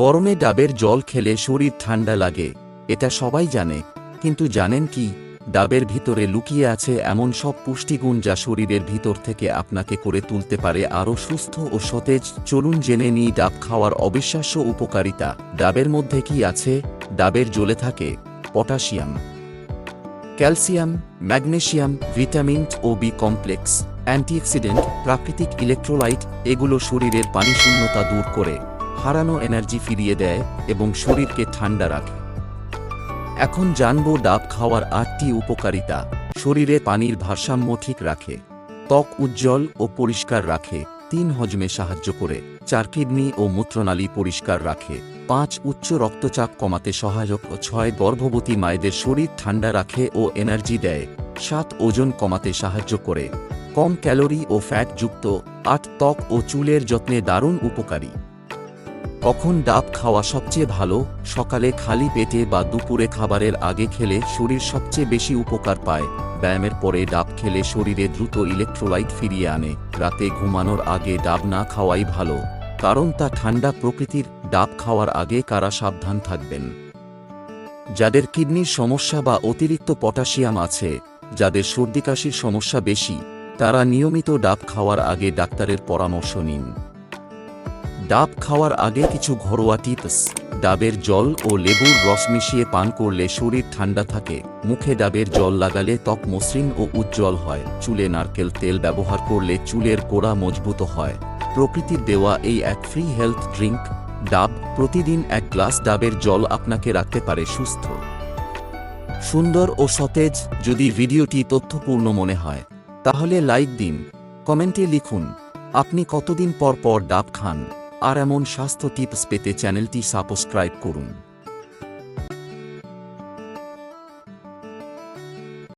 গরমে ডাবের জল খেলে শরীর ঠান্ডা লাগে, এটা সবাই জানে, কিন্তু জানেন কি, ডাবের ভিতরে লুকিয়ে আছে এমন সব পুষ্টিগুণ যা শরীরের ভিতর থেকে আপনাকে করে তুলতে পারে আরও সুস্থ ও সতেজ। চলুন জেনে নিই ডাব খাওয়ার অবিশ্বাস্য উপকারিতা। ডাবের মধ্যে কি আছে? ডাবের জ্বলে থাকে পটাশিয়াম, ক্যালসিয়াম, ম্যাগনেশিয়াম, ভিটামিন ও বি কমপ্লেক্স, অ্যান্টিঅক্সিডেন্ট, প্রাকৃতিক ইলেকট্রোলাইট, এগুলো শরীরের পানিশূন্যতা দূর করে। হারানো এনার্জি ফিরিয়ে দেয় এবং শরীরকে ঠান্ডা রাখে। এখন জানব ডাব খাওয়ার আটটি উপকারিতা। শরীরে পানির ভারসাম্য ঠিক রাখে, ত্বক উজ্জ্বল ও পরিষ্কার রাখে, তিন হজমে সাহায্য করে, চার কিডনি ও মূত্রনালী পরিষ্কার রাখে, পাঁচ উচ্চ রক্তচাপ কমাতে সহায়ক ও ছয় গর্ভবতী মায়েদের শরীর ঠান্ডা রাখে ও এনার্জি দেয়, সাত ওজন কমাতে সাহায্য করে, কম ক্যালোরি ও ফ্যাট যুক্ত, আট ত্বক ও চুলের যত্নে দারুণ উপকারী। কখন ডাব খাওয়া সবচেয়ে ভালো? সকালে খালি পেটে বা দুপুরে খাবারের আগে খেলে শরীর সবচেয়ে বেশি উপকার পায়। ব্যায়ামের পরে ডাব খেলে শরীরে দ্রুত ইলেকট্রোলাইট ফিরিয়ে আনে। রাতে ঘুমানোর আগে ডাব না খাওয়াই ভালো। কারণ তা ঠান্ডা প্রকৃতির। ডাব খাওয়ার আগে কারা সাবধান থাকবেন? যাদের কিডনির সমস্যা বা অতিরিক্ত পটাশিয়াম আছে, যাদের সর্দিকাশির সমস্যা বেশি, তারা নিয়মিত ডাব খাওয়ার আগে ডাক্তারের পরামর্শ নিন। ডাব খাওয়ার আগে কিছু ঘরোয়া টিপস। ডাবের জল ও লেবুর রস মিশিয়ে পান করলে শরীর ঠান্ডা থাকে। মুখে ডাবের জল লাগালে ত্বক মসৃণ ও উজ্জ্বল হয়। চুলে নারকেল তেল ব্যবহার করলে চুলের কোড়া মজবুত হয়। প্রকৃতির দেওয়া এই এক ফ্রি হেলথ ড্রিঙ্ক ডাব প্রতিদিন এক গ্লাস ডাবের জল আপনাকে রাখতে পারে সুস্থ। সুন্দর ও সতেজ যদি ভিডিওটি তথ্যপূর্ণ মনে হয়, তাহলে লাইক দিন, কমেন্টে লিখুন, আপনি কতদিন পর পর ডাব খান? আর এমন স্বাস্থ্য টিপস পেতে চ্যানেলটি সাবস্ক্রাইব করুন।